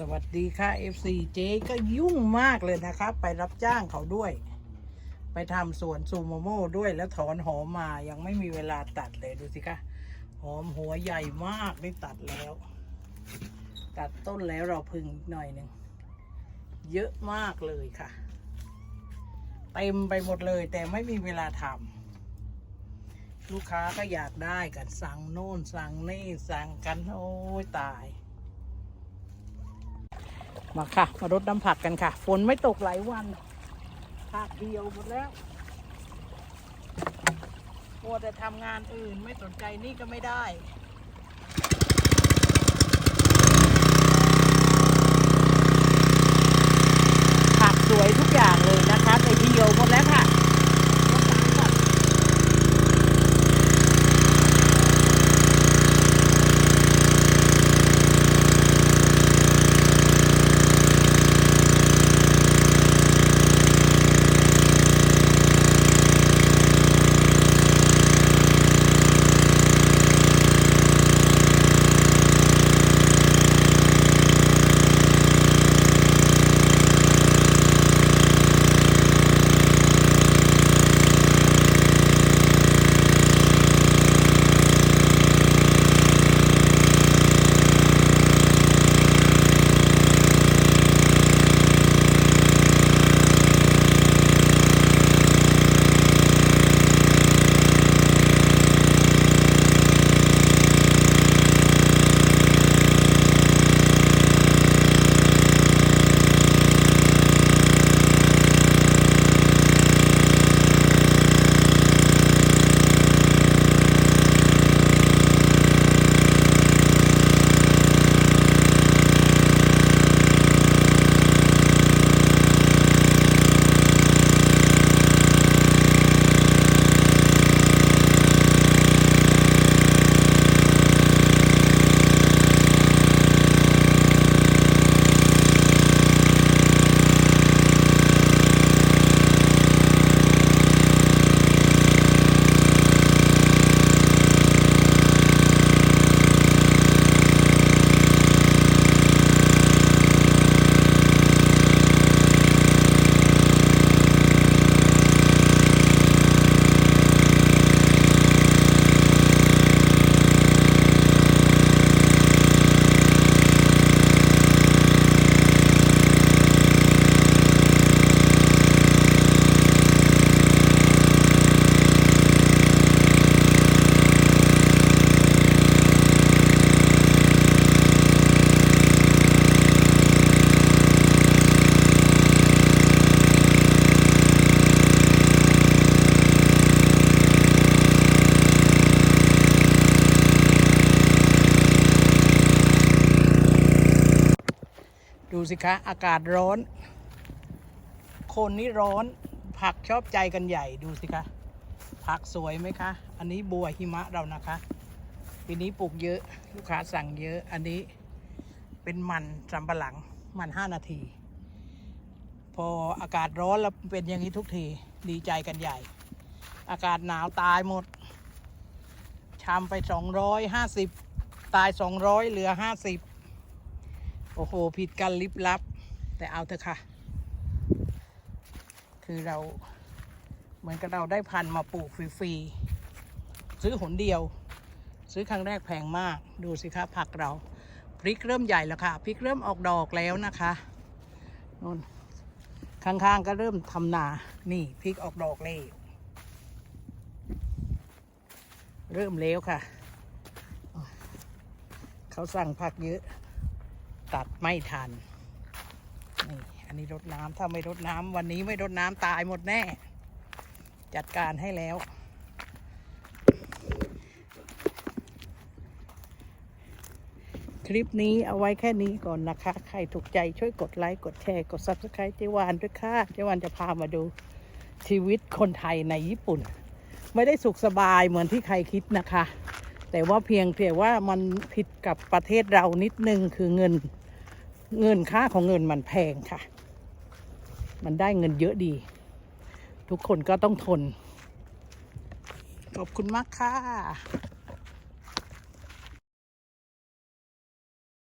สวัสดีค่ะ FC เจ๊ก็ยุ่งมากเลยนะคะ ไปรับจ้างเขาด้วย ไปทำสวนซูโมโม่ด้วยแล้วถอนหอมมายังไม่มีเวลาตัดเลยดูสิคะหอมหัวใหญ่มากได้ตัดแล้ว ตัดต้นแล้วเราพึงหน่อยหนึ่งเยอะมากเลยค่ะ เต็มไปหมดเลยแต่ไม่มีเวลาทำลูกค้าก็อยากได้กันสั่งโน่นสั่งนี่สั่งกันโอ้ยตาย มาค่ะ มารดน้ำผักกันค่ะ ฝนไม่ตกหลายวันผักเดียวหมดแล้วพัวแต่ทำงานอื่นไม่สนใจนี่ก็ไม่ได้ ดูสิคะ อากาศร้อน คนนี่ร้อน ผักชอบใจกันใหญ่ดูสิคะ ผักสวยไหมคะ อันนี้บัวหิมะเรานะคะปีนี้ปลูกเยอะ ลูกค้าสั่งเยอะอันนี้เป็นมันสำปะหลังมันห้านาที พออากาศร้อนแล้วเป็นอย่างนี้ทุกทีดีใจกันใหญ่ อากาศหนาวตายหมดชามไปสองร้อยห้าสิบตายสองร้อยเหลือห้าสิบ โอ้โห ผิดกันลิบลับ แต่เอาเถอะค่ะ คือเราเหมือนกับเราได้พันธุ์มาปลูกฟรีๆ ซื้อหนเดียว ซื้อครั้งแรกแพงมาก ดูสิคะผักเรา พริกเริ่มใหญ่แล้วค่ะ พริกเริ่มออกดอกแล้วนะคะนู่นข้างๆก็เริ่มทำนา นี่พริกออกดอกแล้วเริ่มแล้วค่ะ เขาสั่งผักเยอะ ตัดไม่ทันนี่อันนี้รดน้ำถ้าไม่รดน้ำวันนี้ไม่รดน้ำตายหมดแน่ จัดการให้แล้ว คลิปนี้เอาไว้แค่นี้ก่อนนะคะ ใครถูกใจช่วยกดไลค์ กดแชร์ กด Subscribe เจวานด้วยค่ะ เจวานจะพามาดูชีวิตคนไทยในญี่ปุ่น ไม่ได้สุขสบายเหมือนที่ใครคิดนะคะแต่ว่าเพียงเพียงว่ามันผิดกับประเทศเรานิดนึงคือเงิน เงินค่าของเงินมันแพงค่ะ มันได้เงินเยอะดี ทุกคนก็ต้องทน ขอบคุณมากค่ะ